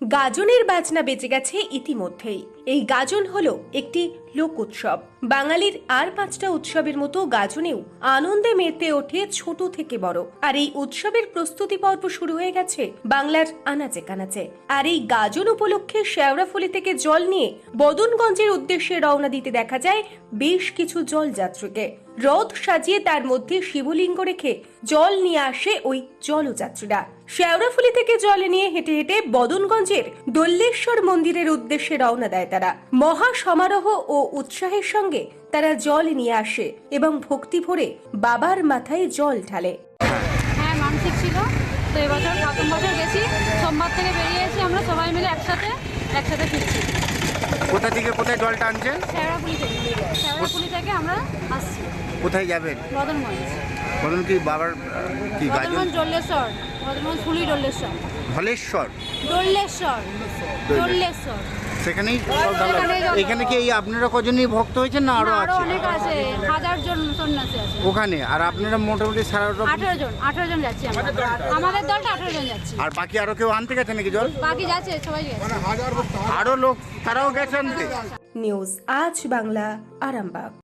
গাজনের বাজনা বেঁচে গেছে ইতিমধ্যেই। এই গাজন হলো একটি লোক উৎসব বাঙালির আর পাঁচটা উৎসবের মতো গাজনেও আনন্দে মেতে ওঠে ছোট থেকে বড়। আর এই উৎসবের প্রস্তুতি পর্ব শুরু হয়ে গেছে বাংলার আনাচে কানাচে। আর এই গাজন উপলক্ষে শেওড়াফুলি থেকে জল নিয়ে বদনগঞ্জের উদ্দেশ্যে রওনা দিতে দেখা যায় বেশ কিছু জলযাত্রীকে। রথ সাজিয়ে তার মধ্যে শিবলিঙ্গ রেখে জল নিয়ে আসে ওই জলযাত্রীরা। শেওড়াফুলি থেকে জল নিয়ে হেঁটে হেঁটে বদনগঞ্জের দল্লেশ্বর মন্দিরের উদ্দেশ্যে রওনা দেয় তারা। মহা সমারোহ ও উৎসাহের সঙ্গে তারা জল নিয়ে আসে এবং ভক্তি ভরে বাবার মাথায় জল ঢালে। হ্যাঁ মানসিক ছিল। তো এবছর প্রথম বছর গেছি। সোমবার থেকে বেরিয়েছি আমরা সবাই মিলে একসাথে একসাথে ফিরছি। কোথা থেকে কোথায় জলটা আনছেন শেওড়াপুলি থেকে। শেওড়াপুলি থেকে আমরা আসছি। কোথায় যাবেন? বলুন কি বাবার কি গাজন? বদনগঞ্জ ডল্লেশ্বর বদনগঞ্জ ফুলি ডল্লেশ্বর ধলেশ্বর? ডল্লেশ্বর ডল্লেশ্বর সেখানেই এখানে কি এই আপনারা কজনই ভক্ত হয়েছেন না আরও আরও আছে? অনেক আছে। হাজার জন সন্ন্যাসী আছে। ওখানে। আর আপনারা মোটামুটি আঠেরো জন আঠেরো জন যাচ্ছি আমরা। আমাদের দলটা আঠেরো জন যাচ্ছি। আর বাকি আরও কেউ আনতে গেছে নাকি জল? বাকি যাচ্ছে সবাই গেছে। আরও লোক তারাও গেছে আনতে নিউজ আজ বাংলা আরামবাগ।